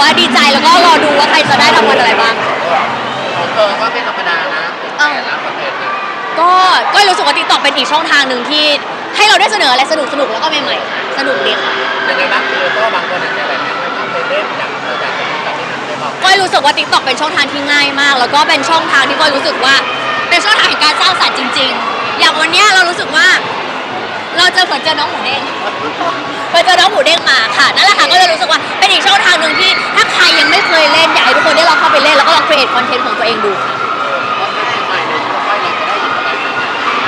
ว่าดีใจแล้วก็รอดูว่าใครจะได้รางวัลอะไรบ้างของเธอก็ไม่ธรรมดานะแต่ละประเภทเนี่ยก็ก็รู้สึกว่า TikTok เป็นอีกช่องทางหนึ่งที่ ให้เราได้เสนออะไรสนุกสนุกๆแล้วก็ใหม่ๆค่ะสนุกดีค่ะ ยังไงบ้างคือก็บางคนอาจจะแบบยังไม่เข้าไปเล่นอย่างเธอแต่จะมีกับที่นั่นได้บอกก้อยรู้สึกว่า TikTok เป็นช่องทางที่ง่ายมาก แล้วก็เป็นช่องทางที่ก้อยรู้สึกว่า เป็นช่องทางแห่งการสร้างสรรค์จริง ๆ อย่างวันเนี้ยเรารู้สึกว่า เราเจอเหมือนเจอน้องหมูเด้งไปเจอน้องหมูเด้งมาค่ะนั่นแหละค่ะก็เลยรู้สึกว่าเป็นอีกช่องทางหนึ่งที่ถ้าใครยังไม่เคยเล่นอยากให้ทุกคนได้ลองเข้าไปเล่นแล้วก็ลอง create คอนเทนต์ของตัวเองดู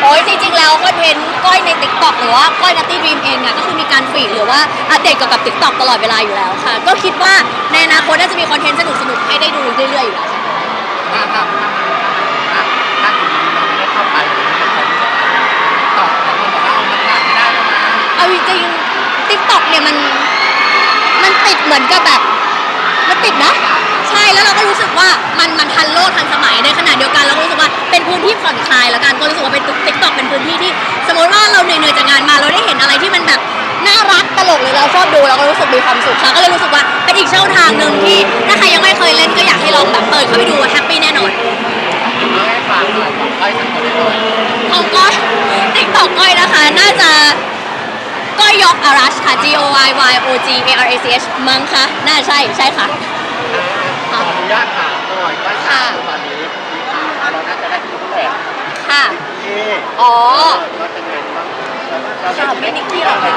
โอ้ยจริงๆแล้วคอนเทนต์ก้อยใน t ิ k t o k หรือว่าก้อยนัตตี้ดรีมเองเนี่ยก็คือมีการฟีดหรือว่าอัปเดตเกี่ยวกับ t ิ k t o k ตลอดเวลาอยู่แล้วค่ะ ก็คิดว่าในอนาคตน่าจะมีคอนเทนต์สนุกๆให้ได้ดูเรื่อยๆอยู่แล้วค่ะ เนี่ยมันมันติดเหมือนกับแบบมันติดนะ ใช่แล้วเราก็รู้สึกว่ามันมันทันโลกทันสมัยในขณะเดียวกันเราก็รู้สึกว่าเป็นพื้นที่ผ่อนคลายแล้วกันก็รู้สึกว่าเป็นติ๊กต็อกเป็นพื้นที่ที่ สมมติว่าเราเหนื่อยๆจากงานมาเราได้เห็นอะไรที่มันแบบน่ารักตลกหรือเราชอบดูเราก็รู้สึกมีความสุขค่ะก็เลยรู้สึกว่าเป็นอีกช่องทางหนึ่งที่ถ้าใครยังไม่เคยเล่นก็อยากให้ลองแบบเปิดเข้าไปดูแฮปปี้แน่นอน เอาให้ฝากหน่อยบอกใกล้ถึงคนได้เลย ของก้อยติ๊กต็อกก้อยนะคะ น่าจะก้อ ยยอกอารัชค่ะ G O Y Y O G A R A C H มั้งคะ น่าใช่ใช่ค่ะ ขออนุญาตถามหน่อยใกล้ถามตอนนี้มีข่าวเราน่าจะได้ทุกแหล่ค่ะที่อ๋อก็เป็นไงบ้างข่าวพี่นิกกี้เหรอคะ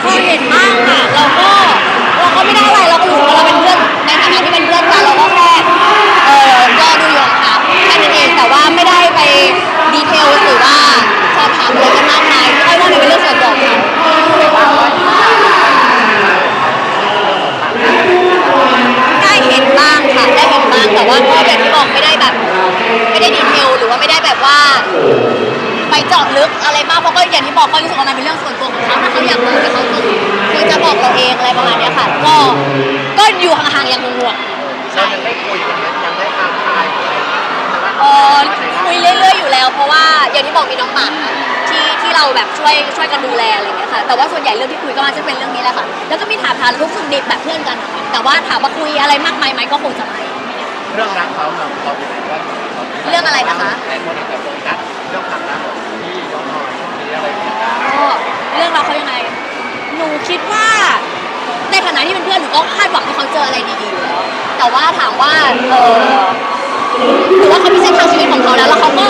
เคยเห็นบ้างค่ะ เราก็เราก็ไม่ได้อะไรเราก็รู้สึกว่าเราเป็นเพื่อนในฐานะที่เป็นเพื่อนกันเราก็แค่เออรอดูอยู่ค่ะแค่นั้นเองแต่ว่าไม่ได้ไปดีเทลหรือว่าสอบถามอะไรกันมากมายเพราะว่ามันเป็นเรื่องส่วนตัวของเขาได้เห็นบ้างค่ะได้เห็นบ้างแต่ว่าก็อย่างที่บอกไม่ได้แบบ ไม่ได้ดีเทลหรือว่าไม่ได้แบบว่า ไปเจาะลึกอะไรมากเพราะก็อย่างที่บอกก็รู้สึกว่ามันเป็นเรื่องส่วนตัวของเขาถ้าเขาอยากรู้แต่เขาต้องคือจะบอกเราเองอะไรประมาณเนี้ยค่ะ ก็ก็อยู่ห่างๆอย่างห่วงๆเราใช่ ยังไม่คุยกันยังไม่ทำทายอะไรแต่ว่าเออคุยเรื่อยๆอยู่แล้ว เพราะว่าอย่างที่บอกมีน้องหมาที่ที่เราแบบช่วยช่วยกันดูแลอะไรอย่างเงี้ยค่ะแต่ว่าส่วนใหญ่เรื่องที่คุยก็มักจะเป็นเรื่องนี้แหละค่ะแล้วก็มีถามทานทุกสุขดิบแบบเพื่อนกันนะคะแต่ว่าถามว่าคุยอะไรมากมายไหมก็คงจะไม่ เรื่องรัก เขาเราเราอยู่ไหนว่าเรื่องอะไรนะคะ หลายคนอาจจะโฟกัสเรื่องความรักของพี่น้องนอนช่วงนี้อะไรอย่างเงี้ยก็เรื่องเราวเขายังไง หนูคิดว่าในฐานะที่เป็นเพื่อนหนูก็คาดหวังให้เขาเจออะไรดีๆอยู่แล้วแต่ว่าถามว่าเออหรือว่าเขามีเส้นทางชีวิตของเขาแล้วแล้วเขาก็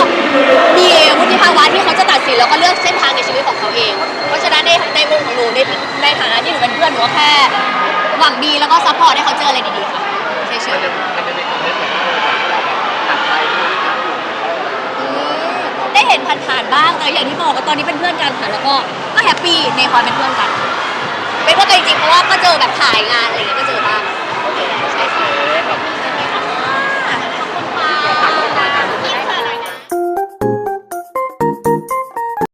มีวุฒิภาวะที่เขาจะตัดสินแล้วก็เลือกเส้นทางในชีวิตของเขาเอง เพราะฉะนั้นในในมุมของหนูในในฐานะที่หนูเป็นเพื่อนหนูก็แค่หวังดีแล้วก็ซัพพอร์ตให้เขาเจออะไรดีๆค่ะเฉมันยจะมันจะมีคอมเมนต์แบบที่เราแบบตัดไปด้วยนะอยู่ ๆอืมได้ เห็นผ่านๆบ้างแต่อย่างที่บอกว่าตอนนี้เป็นเพื่อนกันค่ะแล้วก็ก็แฮปปี้ในความเป็นเพื่อนกันเป็นเพื่อนกันจริงๆเพราะว่าก็เจอแบบถ่ายงานอะไรอย่างเงี้ยก็เจอบ้างใช่ค่ะ